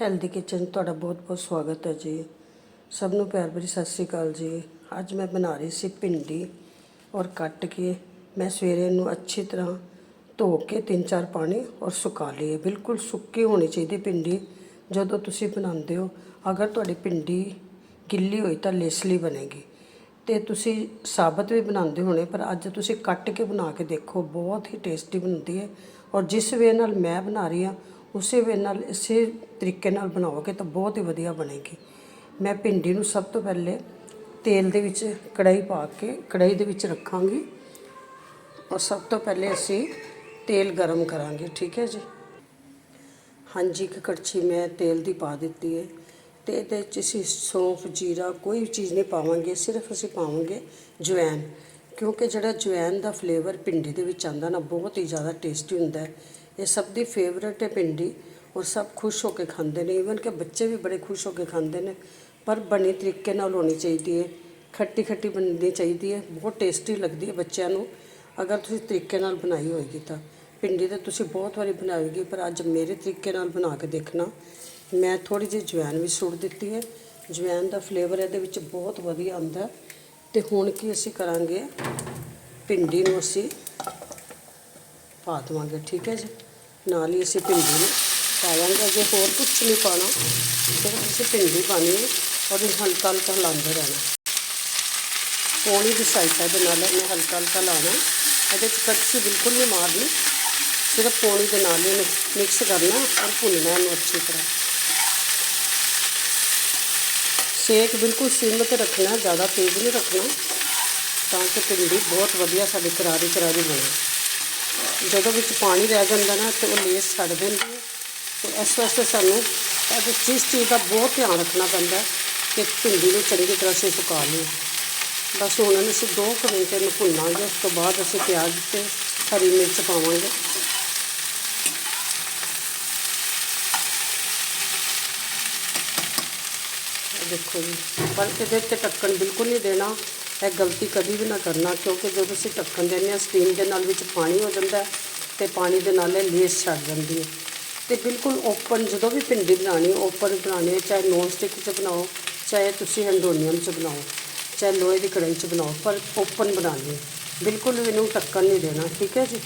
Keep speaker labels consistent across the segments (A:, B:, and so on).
A: Healthy kitchen ਤੁਹਾਡਾ ਬਹੁਤ-ਬਹੁਤ ਸਵਾਗਤ ਹੈ ਜੀ। ਸਭ ਨੂੰ ਪਿਆਰ ਭਰੀ ਸਤਿ ਸ੍ਰੀ ਅਕਾਲ ਜੀ। ਅੱਜ ਮੈਂ ਬਣਾ ਰਹੀ ਸੀ ਭਿੰਡੀ ਔਰ ਕੱਟ ਕੇ ਮੈਂ ਸਵੇਰੇ ਨੂੰ ਅੱਛੀ ਤਰ੍ਹਾਂ ਧੋ ਕੇ ਤਿੰਨ ਚਾਰ ਪਾਣੀ ਔਰ ਸੁਕਾ ਲਈਏ ਬਿਲਕੁਲ ਸੁੱਕੀ ਹੋਣੀ ਚਾਹੀਦੀ ਭਿੰਡੀ। ਜਦੋਂ ਤੁਸੀਂ ਬਣਾਉਂਦੇ ਹੋ, ਅਗਰ ਤੁਹਾਡੀ ਭਿੰਡੀ ਗਿੱਲੀ ਹੋਈ ਤਾਂ ਲੇਸਲੀ ਬਣੇਗੀ। ਤੇ ਤੁਸੀਂ ਸਾਬਤ ਵੀ ਬਣਾਉਂਦੇ ਹੋਣੇ, ਪਰ ਅੱਜ ਤੁਸੀਂ ਕੱਟ ਕੇ ਬਣਾ ਕੇ ਦੇਖੋ, ਬਹੁਤ ਹੀ ਟੇਸਟੀ ਬਣਦੀ ਹੈ। ਔਰ ਜਿਸ ਵੇ ਨਾਲ ਮੈਂ ਬਣਾ ਰਹੀ ਹਾਂ ਉਸੇ ਵੇ ਨਾਲ, ਇਸੇ ਤਰੀਕੇ ਨਾਲ ਬਣਾਓਗੇ ਤਾਂ ਬਹੁਤ ਹੀ ਵਧੀਆ ਬਣੇਗੀ। ਮੈਂ ਭਿੰਡੀ ਨੂੰ ਸਭ ਤੋਂ ਪਹਿਲੇ ਤੇਲ ਦੇ ਵਿੱਚ ਕੜਾਈ ਪਾ ਕੇ ਕੜਾਈ ਦੇ ਵਿੱਚ ਰੱਖਾਂਗੀ। ਔਰ ਸਭ ਤੋਂ ਪਹਿਲੇ ਅਸੀਂ ਤੇਲ ਗਰਮ ਕਰਾਂਗੇ, ਠੀਕ ਹੈ ਜੀ? ਹਾਂਜੀ, ਇੱਕ ਕੜਛੀ ਮੈਂ ਤੇਲ ਦੀ ਪਾ ਦਿੱਤੀ ਹੈ ਤੇ ਇਹਦੇ ਵਿੱਚ ਅਸੀਂ ਸੌਂਫ, ਜੀਰਾ ਕੋਈ ਵੀ ਚੀਜ਼ ਨਹੀਂ ਪਾਵਾਂਗੇ, ਸਿਰਫ ਅਸੀਂ ਪਾਵਾਂਗੇ ਜਵੈਨ ਕਿਉਂਕਿ ਜਿਹੜਾ ਜਵੈਨ ਦਾ ਫਲੇਵਰ ਭਿੰਡੀ ਦੇ ਵਿੱਚ ਆਂਦਾ ਨਾ, ਬਹੁਤ ਹੀ ਜ਼ਿਆਦਾ ਟੇਸਟੀ ਹੁੰਦਾ ਹੈ। ਇਹ ਸਭ ਦੀ ਫੇਵਰੇਟ ਹੈ ਭਿੰਡੀ ਔਰ ਸਭ ਖੁਸ਼ ਹੋ ਕੇ ਖਾਂਦੇ ਨੇ। ਈਵਨ ਕਿ ਬੱਚੇ ਵੀ ਬੜੇ ਖੁਸ਼ ਹੋ ਕੇ ਖਾਂਦੇ ਨੇ। ਪਰ ਬਣੀ ਤਰੀਕੇ ਨਾਲ ਹੋਣੀ ਚਾਹੀਦੀ ਹੈ। ਖੱਟੀ ਖੱਟੀ ਬਣਨੀ ਚਾਹੀਦੀ ਹੈ। ਬਹੁਤ ਟੇਸਟੀ ਲੱਗਦੀ ਹੈ ਬੱਚਿਆਂ ਨੂੰ। ਅਗਰ ਤੁਸੀਂ ਤਰੀਕੇ ਨਾਲ ਬਣਾਈ ਹੋਏਗੀ ਤਾਂ। ਭਿੰਡੀ ਤਾਂ ਤੁਸੀਂ ਬਹੁਤ ਵਾਰੀ ਬਣਾਓਗੇ, ਪਰ ਅੱਜ ਮੇਰੇ ਤਰੀਕੇ ਨਾਲ ਬਣਾ ਕੇ ਦੇਖਣਾ। ਮੈਂ ਥੋੜੀ ਜਿਹੀ ਜਵੈਨ ਵੀ ਸੁੱਟ ਦਿੱਤੀ ਹੈ। ਜਵੈਨ ਦਾ ਫਲੇਵਰ ਇਹਦੇ ਵਿੱਚ ਬਹੁਤ ਵਧੀਆ ਆਉਂਦਾ ਤੇ ਹੁਣ ਕੀ ਅਸੀਂ ਕਰਾਂਗੇ? ਭਿੰਡੀ ਨੂੰ ਅਸੀਂ ਪਾ ਦੇਵਾਂਗੇ, ਠੀਕ ਹੈ ਜੀ? ਨਾਲ ਹੀ ਅਸੀਂ ਭਿੰਡੀ ਨੂੰ ਪਾ ਦਾਂਗੇ ਜੇ ਹੋਰ ਕੁਝ ਨਹੀਂ ਪਾਣਾ। ਸਿਰਫ ਅਸੀਂ ਭਿੰਡੀ ਪਾਣੀ ਹੈ ਔਰ ਇਹਨੂੰ ਹਲਕਾ ਹਲਕਾ ਹਿਲਾਉਂਦੇ ਰਹਿਣਾ। ਪੌਣੀ ਦੀ ਸਹਾਇਤਾ ਦੇ ਨਾਲ ਇਹਨੂੰ ਹਲਕਾ ਹਲਕਾ ਲਾਉਣਾ। ਇਹਦੇ ਚ ਕੜਛੀ ਬਿਲਕੁਲ ਨਹੀਂ ਮਾਰਨੀ। ਸਿਰਫ ਪੌਣੀ ਦੇ ਨਾਲ ਹੀ ਇਹਨੂੰ ਮਿਕਸ ਕਰਨਾ ਔਰ ਭੁੰਨਣਾ ਇਹਨੂੰ ਅੱਛੀ ਤਰ੍ਹਾਂ। ਸੇਕ ਬਿਲਕੁਲ ਸਿਮ ਤੇ ਰੱਖਣਾ, ਜ਼ਿਆਦਾ ਤੇਜ਼ ਨਹੀਂ ਰੱਖਣਾ, ਤਾਂ ਕਿ ਭਿੰਡੀ ਬਹੁਤ ਵਧੀਆ ਸਾਡੀ ਕਰਾਰੀ ਕਰਾਰੀ ਬਣੇ। ਜਦੋਂ ਵਿੱਚ ਪਾਣੀ ਰਹਿ ਜਾਂਦਾ ਨਾ, ਤੇ ਉਹ ਲੇਸ ਛੱਡ ਦਿੰਦੀ ਹੈ। ਤੇ ਇਸ ਵਾਸਤੇ ਸਾਨੂੰ ਇਹਦੇ ਚੀਜ਼ ਚੀਜ਼ ਦਾ ਬਹੁਤ ਧਿਆਨ ਰੱਖਣਾ ਪੈਂਦਾ ਕਿ ਭਿੰਡੀ ਨੂੰ ਚੰਗੀ ਤਰ੍ਹਾਂ ਸੇ ਸੁਕਾ ਲਈਏ। ਬਸ ਹੁਣ ਇਹਨੂੰ ਅਸੀਂ 2 ਮਿੰਟ ਇਹਨੂੰ ਭੁੰਨਾਂਗੇ, ਉਸ ਤੋਂ ਬਾਅਦ ਅਸੀਂ ਪਿਆਜ਼ ਤੇ ਹਰੀ ਮਿਰਚ ਪਾਵਾਂਗੇ। ਦੇਖੋ ਜੀ, ਪਰ ਇਹਦੇ ਤੇ ਢੱਕਣ ਬਿਲਕੁਲ ਨਹੀਂ ਦੇਣਾ। ਇਹ ਗਲਤੀ ਕਦੀ ਵੀ ਨਾ ਕਰਨਾ, ਕਿਉਂਕਿ ਜਦੋਂ ਅਸੀਂ ਢੱਕਣ ਦਿੰਦੇ ਹਾਂ, ਸਟੀਮ ਦੇ ਨਾਲ ਵਿੱਚ ਪਾਣੀ ਹੋ ਜਾਂਦਾ ਹੈ ਤੇ ਪਾਣੀ ਦੇ ਨਾਲ ਇਹ ਲੇਸ ਛੱਡ ਜਾਂਦੀ ਹੈ। ਤੇ ਬਿਲਕੁਲ ਓਪਨ ਜਦੋਂ ਵੀ ਭਿੰਡੀ ਬਣਾਉਣੀ, ਓਪਨ ਬਣਾਉਣੀ ਚਾਹੇ ਨੋਨ ਸਟਿਕ 'ਚ ਬਣਾਓ, ਚਾਹੇ ਤੁਸੀਂ ਹੰਡੋਨੀਅਮ 'ਚ ਬਣਾਓ, ਚਾਹੇ ਲੋਹੇ ਦੀ ਕੜਾਈ 'ਚ ਬਣਾਓ, ਪਰ ਓਪਨ ਬਣਾਉਣੀ ਹੈ। ਬਿਲਕੁਲ ਇਹਨੂੰ ਢੱਕਣ ਨਹੀਂ ਦੇਣਾ, ਠੀਕ ਹੈ ਜੀ?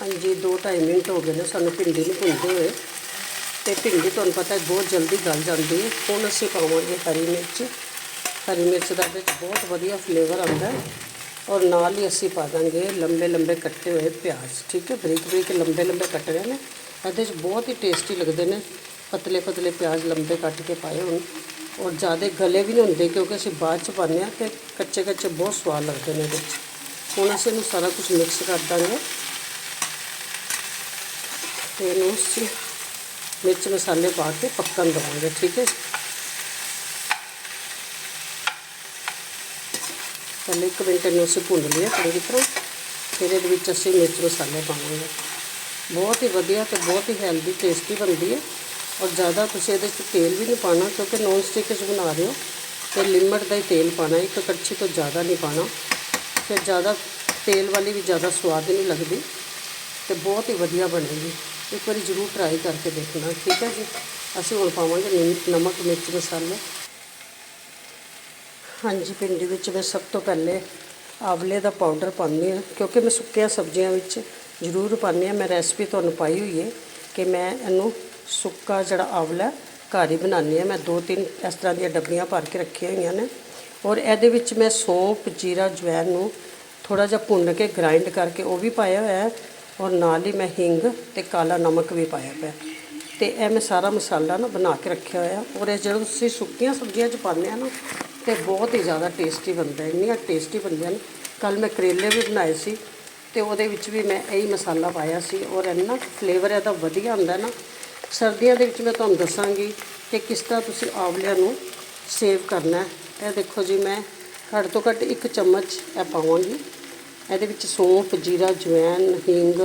A: ਹਾਂਜੀ 2-2.5 ਮਿੰਟ ਹੋ ਗਏ ਨੇ, ਸਾਨੂੰ ਭਿੰਡੀ ਨੂੰ ਭੁੰਨਦੇ ਹੋਏ। ਤੇ ਭਿੰਡੀ ਤੁਹਾਨੂੰ ਪਤਾ ਹੈ, ਬਹੁਤ ਜਲਦੀ ਗਲ ਜਾਂਦੀ ਹੈ। ਹੁਣ ਅਸੀਂ ਪਾਵਾਂਗੇ ਹਰੀ ਮਿਰਚ। ਹਰੀ ਮਿਰਚ ਦਾ ਵਿੱਚ ਬਹੁਤ ਵਧੀਆ ਫਲੇਵਰ ਆਉਂਦਾ ਹੈ ਔਰ ਨਾਲ ਹੀ ਅਸੀਂ ਪਾ ਦਾਂਗੇ ਲੰਬੇ ਲੰਬੇ ਕੱਟੇ ਹੋਏ ਪਿਆਜ਼, ਠੀਕ ਹੈ? ਬਰੀਕ ਬਰੀਕ ਲੰਬੇ ਲੰਬੇ ਕੱਟ ਰਹੇ ਨੇ। ਇਹਦੇ 'ਚ ਬਹੁਤ ਹੀ ਟੇਸਟੀ ਲੱਗਦੇ ਨੇ। ਪਤਲੇ ਪਤਲੇ ਪਿਆਜ਼ ਲੰਬੇ ਕੱਟ ਕੇ ਪਾਏ ਹੋਣ ਔਰ ਜ਼ਿਆਦਾ ਗਲੇ ਵੀ ਨਹੀਂ ਹੁੰਦੇ ਕਿਉਂਕਿ ਅਸੀਂ ਬਾਅਦ 'ਚ ਪਾਉਂਦੇ ਹਾਂ ਤੇ ਕੱਚੇ ਕੱਚੇ ਬਹੁਤ ਸਵਾਦ ਲੱਗਦੇ ਨੇ ਇਹਦੇ 'ਚ ਹੁਣ ਅਸੀਂ ਇਹਨੂੰ ਸਾਰਾ ਕੁਝ ਮਿਕਸ ਕਰ ਦਾਂਗੇ। ਤੇ ਇਹਨੂੰ ਅਸੀਂ ਮਿਰਚ ਮਸਾਲੇ ਪਾ ਕੇ ਪੱਕਣ ਦੇਵਾਂਗੇ, ਠੀਕ ਹੈ? ਪਹਿਲੇ ਇੱਕ ਮਿੰਟ ਇਹਨੂੰ ਅਸੀਂ ਭੁੰਨ ਲਿਆ ਚੰਗੀ ਤਰ੍ਹਾਂ। ਫਿਰ ਇਹਦੇ ਵਿੱਚ ਅਸੀਂ ਮਿਰਚ ਮਸਾਲੇ ਪਾਵਾਂਗੇ ਬਹੁਤ ਹੀ ਵਧੀਆ ਤੇ ਬਹੁਤ ਹੀ ਹੈਲਦੀ ਟੇਸਟੀ ਬਣਦੀ ਹੈ ਔਰ ਜ਼ਿਆਦਾ ਤੁਸੀਂ ਇਹਦੇ 'ਚ ਤੇਲ ਵੀ ਨਹੀਂ ਪਾਣਾ ਕਿਉਂਕਿ ਨੌਨ ਸਟਿਕ 'ਚ ਬਣਾ ਰਹੇ ਹੋ। ਤੇ ਲਿਮਟ ਦਾ ਹੀ ਤੇਲ ਪਾਣਾ ਇੱਕ ਕੜਛੀ ਤੋਂ ਜ਼ਿਆਦਾ ਨਹੀਂ ਪਾਣਾ ਫਿਰ ਜ਼ਿਆਦਾ ਤੇਲ ਵਾਲੀ ਵੀ ਜ਼ਿਆਦਾ ਸਵਾਦ ਨਹੀਂ ਲੱਗਦੀ। ਤੇ ਬਹੁਤ ਹੀ ਵਧੀਆ ਬਣੇਗੀ। ਇੱਕ ਵਾਰੀ ਜ਼ਰੂਰ ਟਰਾਈ ਕਰਕੇ ਦੇਖਣਾ, ਠੀਕ ਹੈ ਜੀ? ਅਸੀਂ ਹੁਣ ਪਾਵਾਂਗੇ ਨਿਮ- ਨਮਕ, ਮਿਰਚ ਮਸਾਲੇ। ਹਾਂਜੀ ਭਿੰਡੀ ਵਿੱਚ ਮੈਂ ਸਭ ਤੋਂ ਪਹਿਲੇ ਆਵਲੇ ਦਾ ਪਾਊਡਰ ਪਾਉਂਦੀ ਹਾਂ, ਕਿਉਂਕਿ ਮੈਂ ਸੁੱਕੀਆਂ ਸਬਜ਼ੀਆਂ ਵਿੱਚ ਜ਼ਰੂਰ ਪਾਉਂਦੀ ਹਾਂ। ਮੈਂ ਰੈਸਪੀ ਤੁਹਾਨੂੰ ਪਾਈ ਹੋਈ ਹੈ ਕਿ ਮੈਂ ਇਹਨੂੰ ਸੁੱਕਾ ਜਿਹੜਾ ਆਵਲਾ ਘਰ ਹੀ ਬਣਾਉਂਦੀ ਹਾਂ। ਮੈਂ ਦੋ ਤਿੰਨ ਇਸ ਤਰ੍ਹਾਂ ਦੀਆਂ ਡੱਬੀਆਂ ਭਰ ਕੇ ਰੱਖੀਆਂ ਹੋਈਆਂ ਨੇ ਔਰ ਇਹਦੇ ਵਿੱਚ ਮੈਂ ਸੌਂਫ ਜੀਰਾ ਜਵੈਨ ਨੂੰ ਥੋੜਾ ਜਿਹਾ ਭੁੰਨ ਕੇ ਗ੍ਰਾਈਂਡ ਕਰਕੇ ਉਹ ਵੀ ਪਾਇਆ ਹੋਇਆ ਹੈ ਔਰ ਨਾਲ ਹੀ ਮੈਂ ਹਿੰਗ ਤੇ ਕਾਲਾ ਨਮਕ ਵੀ ਪਾਇਆ ਪਿਆ ਤੇ ਇਹ ਮੈਂ ਸਾਰਾ ਮਸਾਲਾ ਨਾ ਬਣਾ ਕੇ ਰੱਖਿਆ ਹੋਇਆ ਔਰ ਇਹ ਜਦੋਂ ਤੁਸੀਂ ਸੁੱਕੀਆਂ ਸਬਜ਼ੀਆਂ 'ਚ ਪਾਉਂਦੇ ਆ ਨਾ ਤੇ ਬਹੁਤ ਹੀ ਜ਼ਿਆਦਾ ਟੇਸਟੀ ਬਣਦਾ ਇੰਨੀਆਂ ਟੇਸਟੀ ਬਣਦੀਆਂ ਨੇ। ਕੱਲ ਮੈਂ ਕਰੇਲੇ ਵੀ ਬਣਾਏ ਸੀ ਤੇ ਉਹਦੇ ਵਿੱਚ ਵੀ ਮੈਂ ਇਹੀ ਮਸਾਲਾ ਪਾਇਆ ਸੀ। ਔਰ ਇੰਨਾ ਫਲੇਵਰ ਇਹਦਾ ਵਧੀਆ ਹੁੰਦਾ ਨਾ। ਸਰਦੀਆਂ ਦੇ ਵਿੱਚ ਮੈਂ ਤੁਹਾਨੂੰ ਦੱਸਾਂਗੀ ਕਿ ਕਿਸ ਤਰ੍ਹਾਂ ਤੁਸੀਂ ਆਵਲਿਆਂ ਨੂੰ ਸੇਵ ਕਰਨਾ ਇਹ ਦੇਖੋ ਜੀ, ਮੈਂ ਘੱਟ ਤੋਂ ਘੱਟ ਇੱਕ ਚਮਚ ਇਹ ਪਾਵਾਂਗੀ। ਇਹਦੇ ਵਿੱਚ ਸੌਂਫ, ਜੀਰਾ ਜਵੈਨ ਹਿੰਗ,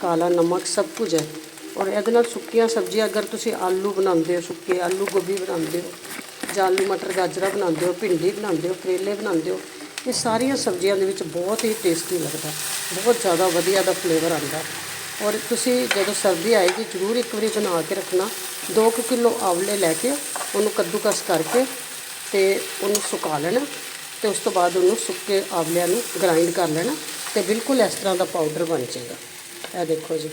A: ਕਾਲਾ ਨਮਕ ਸਭ ਕੁਝ ਹੈ। ਔਰ ਇਹਦੇ ਨਾਲ ਸੁੱਕੀਆਂ ਸਬਜ਼ੀਆਂ, ਅਗਰ ਤੁਸੀਂ ਆਲੂ ਬਣਾਉਂਦੇ ਹੋ, ਸੁੱਕੇ ਆਲੂ ਗੋਭੀ ਬਣਾਉਂਦੇ ਹੋ ਜਾਂ ਆਲੂ ਮਟਰ ਗਾਜਰਾ ਬਣਾਉਂਦੇ ਹੋ, ਭਿੰਡੀ ਬਣਾਉਂਦੇ ਹੋ, ਕਰੇਲੇ ਬਣਾਉਂਦੇ ਹੋ, ਇਹ ਸਾਰੀਆਂ ਸਬਜ਼ੀਆਂ ਦੇ ਵਿੱਚ ਬਹੁਤ ਹੀ ਟੇਸਟੀ ਲੱਗਦਾ। ਬਹੁਤ ਜ਼ਿਆਦਾ ਵਧੀਆ ਦਾ ਫਲੇਵਰ ਆਉਂਦਾ। ਔਰ ਤੁਸੀਂ ਜਦੋਂ ਸਰਦੀ ਆਏਗੀ, ਜ਼ਰੂਰ ਇੱਕ ਵਾਰੀ ਬਣਾ ਕੇ ਰੱਖਣਾ। 2 ਕਿਲੋ ਆਵਲੇ ਲੈ ਕੇ ਉਹਨੂੰ ਕੱਦੂਕਸ ਕਰਕੇ ਤੇ ਉਹਨੂੰ ਸੁਕਾ ਲੈਣਾ ਤੇ ਉਸ ਤੋਂ ਬਾਅਦ ਉਹਨੂੰ ਸੁੱਕੇ ਆਵਲਿਆਂ ਨੂੰ ਗ੍ਰਾਈਂਡ ਕਰ ਲੈਣਾ ਤੇ ਬਿਲਕੁਲ ਇਸ ਤਰ੍ਹਾਂ ਦਾ ਪਾਊਡਰ ਬਣ ਜਾਏਗਾ। ਇਹ ਦੇਖੋ ਜੀ।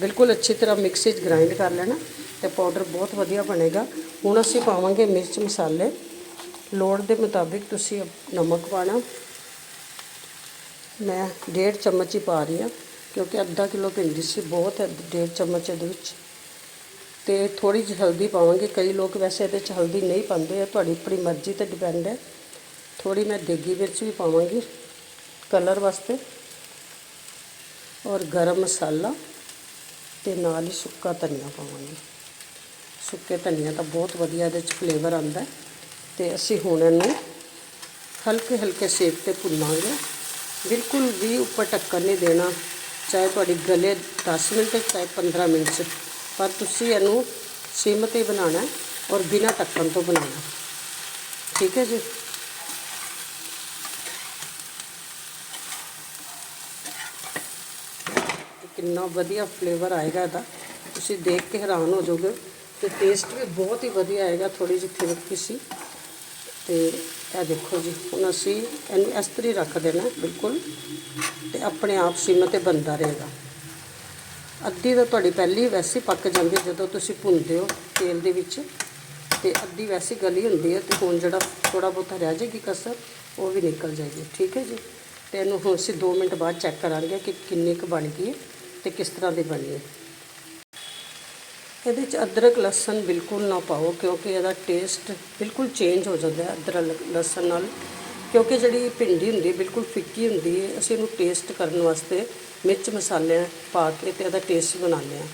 A: ਬਿਲਕੁਲ ਅੱਛੀ ਤਰ੍ਹਾਂ ਮਿਕਸੀ 'ਚ ਗ੍ਰਾਈਂਡ ਕਰ ਲੈਣਾ। ਤੇ ਪਾਊਡਰ ਬਹੁਤ ਵਧੀਆ ਬਣੇਗਾ। ਹੁਣ ਅਸੀਂ ਪਾਵਾਂਗੇ ਮਿਰਚ ਮਸਾਲੇ। ਲੋੜ ਦੇ ਮੁਤਾਬਿਕ ਤੁਸੀਂ ਅਪ- ਨਮਕ ਪਾਣਾ। ਮੈਂ ਡੇਢ ਚਮਚ ਹੀ ਪਾ ਰਹੀ ਹਾਂ, ਕਿਉਂਕਿ ਅੱਧਾ ਕਿਲੋ ਭਿੰਡੀ ਸੀ, ਬਹੁਤ ਹੈ ਡੇਢ ਚਮਚ ਇਹਦੇ ਵਿੱਚ। ਤੇ ਥੋੜੀ ਜਿਹੀ ਹਲਦੀ ਪਾਵਾਂਗੇ। ਕਈ ਲੋਕ ਵੈਸੇ ਇਹਦੇ 'ਚ ਹਲਦੀ ਨਹੀਂ ਪਾਉਂਦੇ ਆ ਤੁਹਾਡੀ ਆਪਣੀ ਮਰਜ਼ੀ ਤੇ ਡਿਪੈਂਡ ਹੈ। ਥੋੜੀ ਮੈਂ ਦੇਗੀ ਮਿਰਚ ਵੀ ਪਾਵਾਂਗੀ ਕਲਰ ਵਾਸਤੇ। ਔਰ ਗਰਮ ਮਸਾਲਾ ਤੇ ਨਾਲ ਹੀ ਸੁੱਕਾ ਧਨੀਆ ਪਾਵਾਂਗੇ। ਸੁੱਕੇ ਧਨੀਆ ਤਾਂ ਬਹੁਤ ਵਧੀਆ ਇਹਦੇ 'ਚ ਫਲੇਵਰ ਆਉਂਦਾ ਹੈ। ਤੇ ਅਸੀਂ ਹੁਣ ਇਹਨੂੰ ਹਲਕੇ ਹਲਕੇ ਸੇਕ ਤੇ ਭੁੰਨਾਂਗੇ। ਬਿਲਕੁਲ ਵੀ ਉੱਪਰ ਢੱਕਣ ਨਹੀਂ ਦੇਣਾ। ਚਾਹੇ ਤੁਹਾਡੀ ਗਲੇ 10 ਮਿੰਟ, ਚਾਹੇ 15 ਮਿੰਟ 'ਚ। ਪਰ ਤੁਸੀਂ ਇਹਨੂੰ ਸਿਮ ਤੇ ਬਣਾਉਣਾ ਔਰ ਬਿਨਾਂ ਟੱਕਣ ਤੋਂ ਬਣਾਉਣਾ ਠੀਕ ਹੈ ਜੀ? ਕਿੰਨਾ ਵਧੀਆ ਫਲੇਵਰ ਆਏਗਾ ਇਹਦਾ। ਤੁਸੀਂ ਦੇਖ ਕੇ ਹੈਰਾਨ ਹੋ ਜਾਓਗੇ। ਤੇ ਟੇਸਟ ਵੀ ਬਹੁਤ ਹੀ ਵਧੀਆ ਆਏਗਾ ਥੋੜੀ ਜਿਹੀ ਥਿਰਕੀ ਸੀ। ਤੇ ਇਹ ਦੇਖੋ ਜੀ, ਹੁਣ ਅਸੀਂ ਇਹਨੂੰ ਇਸ ਤਰ੍ਹਾਂ ਹੀ ਰੱਖ ਦੇਣਾ ਬਿਲਕੁਲ, ਤੇ ਆਪਣੇ ਆਪ ਸਿਮ ਤੇ ਬਣਦਾ ਰਹੇਗਾ। ਅੱਧੀ ਤਾਂ ਤੁਹਾਡੀ ਪਹਿਲੀ ਵੈਸੇ ਪੱਕ ਜਾਂਦੀ ਜਦੋਂ ਤੁਸੀਂ ਭੁੰਨਦੇ ਹੋ ਤੇਲ ਦੇ ਵਿੱਚ, ਤੇ ਅੱਧੀ ਵੈਸੇ ਗਲੀ ਹੁੰਦੀ ਹੈ ਤੇ ਹੁਣ ਜਿਹੜਾ ਥੋੜਾ ਬਹੁਤਾ ਰਹਿ ਜਾਏਗੀ ਕਸਰ, ਉਹ ਵੀ ਨਿਕਲ ਜਾਏਗੀ, ਠੀਕ ਹੈ ਜੀ? ਤੇ ਇਹਨੂੰ ਹੁਣ ਅਸੀਂ 2 ਮਿੰਟ ਬਾਅਦ ਚੈੱਕ ਕਰਾਂਗੇ ਕਿ ਕਿੰਨੀ ਕੁ ਬਣ ਗਈ ਹੈ ਤੇ ਕਿਸ ਤਰ੍ਹਾਂ ਦੀ ਬਣੀ ਹੈ। ਇਹਦੇ ਚ ਅਦਰਕ, ਲਸਣ ਬਿਲਕੁਲ ਨਾ ਪਾਓ ਕਿਉਂਕਿ ਇਹਦਾ ਟੇਸਟ ਬਿਲਕੁਲ ਚੇਂਜ ਹੋ ਜਾਂਦਾ ਹੈ ਅਦਰਕ, ਲਸਣ ਨਾਲ। ਕਿਉਂਕਿ ਜਿਹੜੀ ਭਿੰਡੀ ਹੁੰਦੀ ਹੈ ਬਿਲਕੁਲ ਫਿੱਕੀ ਹੁੰਦੀ ਹੈ, ਅਸੀਂ ਇਹਨੂੰ ਟੇਸਟ ਕਰਨ ਵਾਸਤੇ ਮਿਰਚ ਮਸਾਲੇ ਪਾ ਕੇ ਤੇ ਇਹਦਾ ਟੇਸਟ ਬਣਾਉਂਦੇ ਹਾਂ।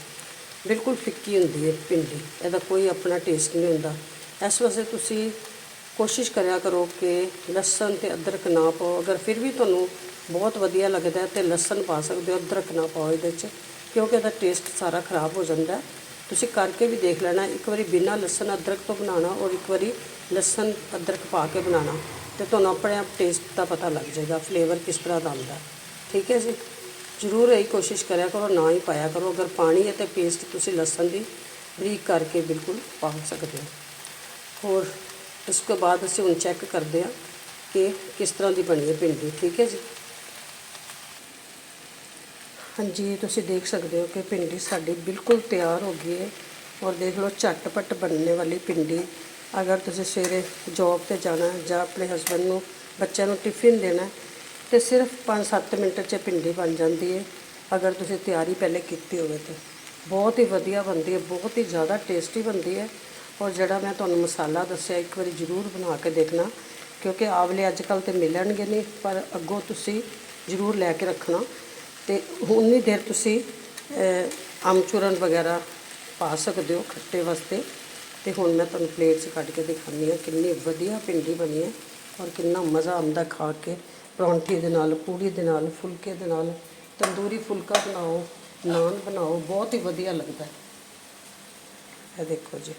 A: ਬਿਲਕੁਲ ਫਿੱਕੀ ਹੁੰਦੀ ਹੈ ਭਿੰਡੀ, ਇਹਦਾ ਕੋਈ ਆਪਣਾ ਟੇਸਟ ਨਹੀਂ ਹੁੰਦਾ। ਇਸ ਵਾਸਤੇ ਤੁਸੀਂ ਕੋਸ਼ਿਸ਼ ਕਰਿਆ ਕਰੋ ਕਿ ਲਸਣ ਤੇ ਅਦਰਕ ਨਾ ਪਾਓ। ਅਗਰ ਫਿਰ ਵੀ ਤੁਹਾਨੂੰ ਬਹੁਤ ਵਧੀਆ ਲੱਗਦਾ ਹੈ ਤੇ ਲਸਣ ਪਾ ਸਕਦੇ ਹੋ, ਅਦਰਕ ਨਾ ਪਾਓ ਇਹਦੇ 'ਚ, ਕਿਉਂਕਿ ਇਹਦਾ ਟੇਸਟ ਸਾਰਾ ਖਰਾਬ ਹੋ ਜਾਂਦਾ ਤੁਸੀਂ ਕਰਕੇ ਵੀ ਦੇਖ ਲੈਣਾ, ਇੱਕ ਵਾਰੀ ਬਿਨਾਂ ਲਸਣ ਅਦਰਕ ਤੋਂ ਬਣਾਉਣਾ ਔਰ ਇੱਕ ਵਾਰੀ ਲਸਣ ਅਦਰਕ ਪਾ ਕੇ ਬਣਾਉਣਾ ਤੇ ਤੁਹਾਨੂੰ ਆਪਣੇ ਆਪ ਟੇਸਟ ਦਾ ਪਤਾ ਲੱਗ ਜਾਏਗਾ ਫਲੇਵਰ ਕਿਸ ਤਰ੍ਹਾਂ ਦਾ ਆਉਂਦਾ। ਠੀਕ ਹੈ ਜੀ? ਜ਼ਰੂਰ ਇਹ ਕੋਸ਼ਿਸ਼ ਕਰਿਆ ਕਰੋ, ਨਾ ਹੀ ਪਾਇਆ ਕਰੋ। ਅਗਰ ਪਾਣੀ ਹੈ ਤੇ ਪੇਸਟ ਤੁਸੀਂ ਲਸਣ ਦੀ ਬਰੀਕ ਕਰਕੇ ਬਿਲਕੁਲ ਪਾ ਸਕਦੇ ਹੋ। ਹੋਰ, ਇਸ ਤੋਂ ਬਾਅਦ ਅਸੀਂ ਹੁਣ ਚੈੱਕ ਕਰਦੇ ਹਾਂ ਕਿ ਕਿਸ ਤਰ੍ਹਾਂ ਦੀ ਬਣੀ ਹੈ ਭਿੰਡੀ। ਠੀਕ ਹੈ ਜੀ? ਹਾਂਜੀ ਤੁਸੀਂ ਦੇਖ ਸਕਦੇ ਹੋ ਕਿ ਭਿੰਡੀ ਸਾਡੀ ਬਿਲਕੁਲ ਤਿਆਰ ਹੋ ਗਈ ਹੈ ਔਰ ਦੇਖ ਲਓ ਝਟਪਟ ਬਣਨੇ ਵਾਲੀ ਭਿੰਡੀ ਅਗਰ ਤੁਸੀਂ ਸਵੇਰੇ ਜੌਬ ਤੇ ਜਾਣਾ ਜਾਂ ਆਪਣੇ ਹਸਬੰਡ ਨੂੰ ਬੱਚਿਆਂ ਨੂੰ ਟਿਫਿਨ ਦੇਣਾ ਹੈ, ਤੇ ਸਿਰਫ 5-7 ਮਿੰਟ 'ਚ ਭਿੰਡੀ ਬਣ ਜਾਂਦੀ ਹੈ। ਅਗਰ ਤੁਸੀਂ ਤਿਆਰੀ ਪਹਿਲੇ ਕੀਤੀ ਹੋਵੇ ਤੇ ਬਹੁਤ ਹੀ ਵਧੀਆ ਬਣਦੀ ਹੈ ਬਹੁਤ ਹੀ ਜ਼ਿਆਦਾ ਟੇਸਟੀ ਬਣਦੀ ਹੈ। ਔਰ ਜਿਹੜਾ ਮੈਂ ਤੁਹਾਨੂੰ ਮਸਾਲਾ ਦੱਸਿਆ ਇੱਕ ਵਾਰੀ ਜ਼ਰੂਰ ਬਣਾ ਕੇ ਦੇਖਣਾ ਕਿਉਂਕਿ ਆਵਲੇ ਅੱਜ ਕੱਲ੍ਹ ਤੇ ਮਿਲਣਗੇ ਨਹੀਂ ਪਰ ਅੱਗੋਂ ਤੁਸੀਂ ਜ਼ਰੂਰ ਲੈ ਕੇ ਰੱਖਣਾ। ਤੇ ਉਨੀ ਦੇਰ ਤੁਸੀਂ ਅਹ, ਅਮਚੂਰਨ ਵਗੈਰਾ ਪਾ ਸਕਦੇ ਹੋ ਖੱਟੇ ਵਾਸਤੇ। ਤੇ ਹੁਣ ਮੈਂ ਤੁਹਾਨੂੰ ਪਲੇਟ 'ਚ ਕੱਢ ਕੇ ਦਿਖਾਉਂਦੀ ਹਾਂ ਕਿੰਨੀ ਵਧੀਆ ਭਿੰਡੀ ਬਣੀ ਹੈ ਔਰ ਕਿੰਨਾ ਮਜ਼ਾ ਆਉਂਦਾ ਖਾ ਕੇ। ਪਰੌਂਠੀ ਦੇ ਨਾਲ ਪੂੜੀ ਦੇ ਨਾਲ ਫੁਲਕੇ ਦੇ ਨਾਲ ਤੰਦੂਰੀ ਫੁਲਕਾ ਬਣਾਓ ਨਾਨ ਬਣਾਓ ਬਹੁਤ ਹੀ ਵਧੀਆ ਲੱਗਦਾ ਹੈ। ਇਹ ਦੇਖੋ ਜੀ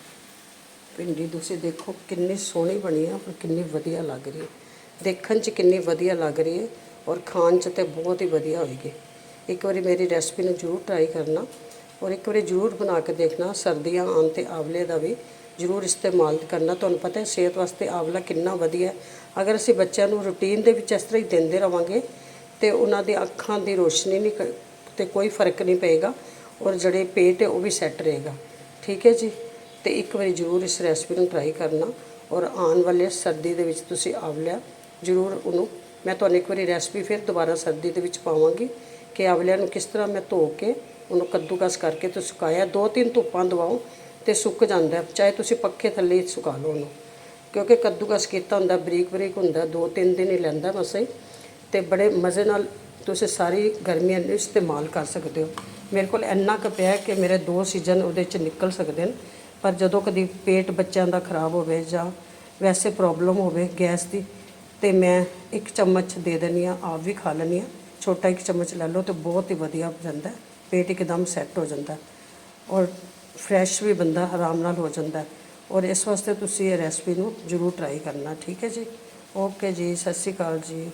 A: ਭਿੰਡੀ ਤੁਸੀਂ ਦੇਖੋ ਕਿੰਨੀ ਸੋਹਣੀ ਬਣੀ ਹੈ ਔਰ ਕਿੰਨੀ ਵਧੀਆ ਲੱਗ ਰਹੀ ਹੈ। ਦੇਖਣ 'ਚ ਕਿੰਨੀ ਵਧੀਆ ਲੱਗ ਰਹੀ ਹੈ ਔਰ ਖਾਣ 'ਚ ਤੇ ਬਹੁਤ ਹੀ ਵਧੀਆ ਹੋਏਗੀ। ਇੱਕ ਵਾਰੀ ਮੇਰੀ ਰੈਸਪੀ ਨੂੰ ਜ਼ਰੂਰ ਟਰਾਈ ਕਰਨਾ ਔਰ ਇੱਕ ਵਾਰੀ ਜ਼ਰੂਰ ਬਣਾ ਕੇ ਦੇਖਣਾ, ਸਰਦੀਆਂ ਆਉਣ ਤੇ ਆਵਲੇ ਦਾ ਵੀ ਜ਼ਰੂਰ ਇਸਤੇਮਾਲ ਕਰਨਾ। ਤੁਹਾਨੂੰ ਪਤਾ ਹੈ ਸਿਹਤ ਵਾਸਤੇ ਆਵਲਾ ਕਿੰਨਾ ਵਧੀਆ ਅਗਰ ਅਸੀਂ ਬੱਚਿਆਂ ਨੂੰ ਰੂਟੀਨ ਦੇ ਵਿੱਚ ਇਸ ਤਰ੍ਹਾਂ ਹੀ ਦਿੰਦੇ ਰਵਾਂਗੇ ਤੇ ਉਹਨਾਂ ਦੀ ਅੱਖਾਂ ਦੀ ਰੋਸ਼ਨੀ ਨਹੀਂ ਕ- ਤੇ ਕੋਈ ਫ਼ਰਕ ਨਹੀਂ ਪਏਗਾ ਔਰ ਜਿਹੜੇ ਪੇਟ ਹੈ ਉਹ ਵੀ ਸੈੱਟ ਰਹੇਗਾ। ਠੀਕ ਹੈ ਜੀ? ਤੇ ਇੱਕ ਵਾਰੀ ਜ਼ਰੂਰ ਇਸ ਰੈਸਪੀ ਨੂੰ ਟਰਾਈ ਕਰਨਾ ਔਰ ਆਉਣ ਵਾਲੇ ਸਰਦੀ ਦੇ ਵਿੱਚ ਤੁਸੀਂ ਆਵਲਿਆ ਜ਼ਰੂਰ ਉਹਨੂੰ ਮੈਂ ਤੁਹਾਨੂੰ ਇੱਕ ਵਾਰੀ ਰੈਸਪੀ ਫਿਰ ਦੁਬਾਰਾ ਸਰਦੀ ਦੇ ਵਿੱਚ ਪਾਵਾਂਗੀ। ਕਿ ਆਵਲਿਆਂ ਨੂੰ ਕਿਸ ਤਰ੍ਹਾਂ ਮੈਂ ਧੋ ਕੇ ਉਹਨੂੰ ਕੱਦੂਕਸ ਕਰਕੇ ਤੇ ਸੁਕਾਇਆ ਦੋ ਤਿੰਨ ਧੁੱਪਾਂ ਦਵਾਓ ਤੇ ਸੁੱਕ ਜਾਂਦਾ ਚਾਹੇ ਤੁਸੀਂ ਪੱਖੇ ਥੱਲੇ ਸੁਕਾ ਲਓ ਉਹਨੂੰ। ਕਿਉਂਕਿ ਕੱਦੂਕਸ ਕੀਤਾ ਹੁੰਦਾ ਬਰੀਕ ਬਰੀਕ ਹੁੰਦਾ ਦੋ ਤਿੰਨ ਦਿਨ ਹੀ ਲੈਂਦਾ ਮਸੇ ਤੇ ਬੜੇ ਮਜ਼ੇ ਨਾਲ ਤੁਸੀਂ ਸਾਰੀ ਗਰਮੀਆਂ ਨੂੰ ਇਸਤੇਮਾਲ ਕਰ ਸਕਦੇ ਹੋ। ਮੇਰੇ ਕੋਲ ਇੰਨਾ ਕੁ ਪਿਆ ਕਿ ਮੇਰੇ ਦੋ ਸੀਜ਼ਨ ਉਹਦੇ ਚ ਨਿਕਲ ਸਕਦੇ ਨੇ। ਪਰ ਜਦੋਂ ਕਦੀ ਪੇਟ ਬੱਚਿਆਂ ਦਾ ਖਰਾਬ ਹੋਵੇ ਜਾਂ ਵੈਸੇ ਪ੍ਰੋਬਲਮ ਹੋਵੇ ਗੈਸ ਦੀ, ਤੇ ਮੈਂ ਇੱਕ ਚਮਚ ਦੇ ਦਿੰਦੀ ਹਾਂ, ਆਪ ਵੀ ਖਾ ਲੈਂਦੀ ਹਾਂ। ਛੋਟਾ ਇੱਕ ਚਮਚ ਲੈ ਲਓ ਤੇ ਬਹੁਤ ਹੀ ਵਧੀਆ ਹੋ ਜਾਂਦਾ ਪੇਟ ਇੱਕਦਮ ਸੈੱਟ ਹੋ ਜਾਂਦਾ ਔਰ ਫਰੈਸ਼ ਵੀ ਬੰਦਾ ਆਰਾਮ ਨਾਲ ਹੋ ਜਾਂਦਾ ਔਰ ਇਸ ਵਾਸਤੇ ਤੁਸੀਂ ਇਹ ਰੈਸਪੀ ਨੂੰ ਜ਼ਰੂਰ ਟਰਾਈ ਕਰਨਾ, ਠੀਕ ਹੈ ਜੀ? ਓਕੇ ਜੀ, ਸਤਿ ਸ਼੍ਰੀ ਅਕਾਲ ਜੀ।